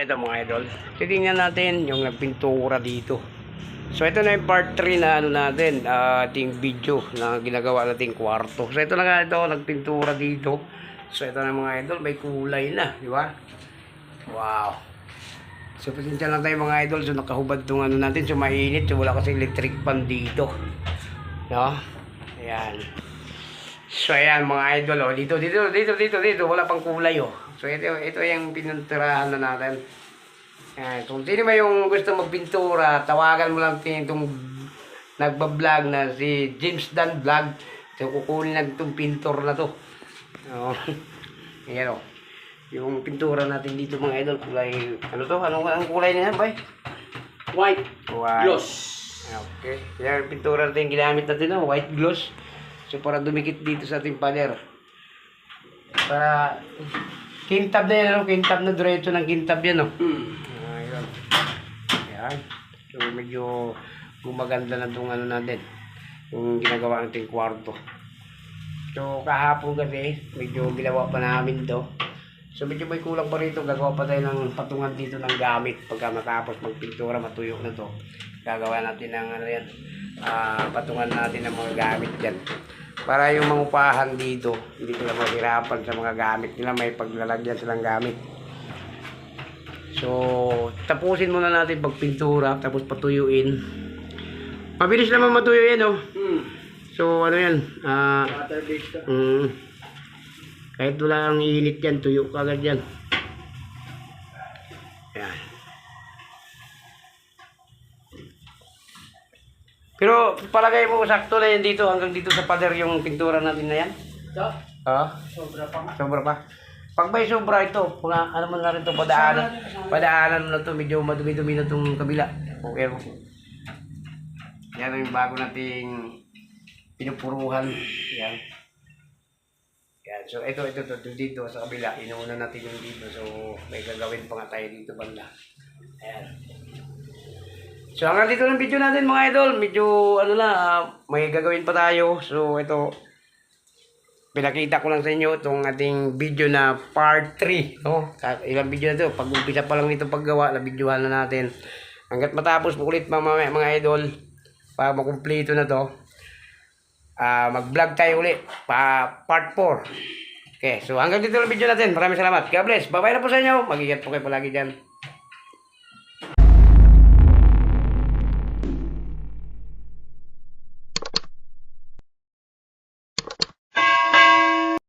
ito mga idol. Titingnan natin yung nagpintura dito. So ito na yung part 3 na ano natin, ah, ating video na ginagawa nating kwarto. So ito na nga ito, nagpintura dito. So ito na mga idol, may kulay na, di ba? Wow. So pasensya lang tayo mga idol, so nakahubad tong ano natin, so mainit, so wala kasi electric pan dito. No? Ayan. So ayan mga idol, oh. dito, dito, dito, dito, dito, wala pang kulay oh. So ito, ito yung pininturahan na natin. Ayan. Kung sino ba yung gusto magpintura, tawagan mo lang itong nagbablog na si James Dan Vlog. So kukunin lang itong pintor na to. Oh. Ayan oh. Yung pintura natin dito mga idol, kulay, ano to? Anong, anong kulay na yan, bay? White White. gloss. Okay. Yan yung pintura natin ginamit natin, no? white gloss. So, para dumikit dito sa ating pader. Para, kintab na yan, ano? Kintab na diretso ng kintab yan, no? Hmm. Ayun. Yan. So, medyo gumaganda na itong ano natin. Yung ginagawa natin kwarto. So, kahapon kasi, medyo ginawa pa namin to. So, medyo may kulang pa rito. Gagawa pa tayo ng patungan dito ng gamit. Pagka matapos magpintura, matuyo na to. Gagawa natin ng ano yan. Ah, patungan natin ng mga gamit dyan. Para yung mga upahan dito, hindi sila mahirapan sa mga gamit nila. May paglalagyan silang gamit. So, tapusin muna natin pagpintura, tapos patuyuin. Mabilis naman matuyo yan, oh. Hmm. So, ano yan? Ah, Water based to. mm, kahit wala ang init yan, tuyo ka agad. Yan. Pero palagay mo, sakto na yan dito, hanggang dito sa pader yung pintura natin na yan. So, Ah, sobra pa nga. sobra pa. Pag may sobra ito, mga ano mo na rin ito, padaanan, padaanan mo na ito, medyo madumi-dumi na itong kabila. Okay mo. Yan yung bago nating pinupuruhan. Yan. Yan. So, ito, ito, ito, ito, dito sa kabila. Inuuna natin yung dito. So, may gagawin pa nga tayo dito banda. Ayan. So, hanggang dito ng video natin mga idol. Medyo, ano na, ah, may gagawin pa tayo. So, ito, pinakita ko lang sa inyo itong ating video na part 3. No? Ilang video na ito. Pag umpisa pa lang nito paggawa, na videohan na natin. Hanggat matapos po ulit mga, mga, idol, para makumpleto na to, ah mag-vlog tayo ulit. Pa, part 4. Okay, so hanggang dito lang video natin. Maraming salamat. God bless. Bye-bye na po sa inyo. Mag-ingat po kayo palagi dyan.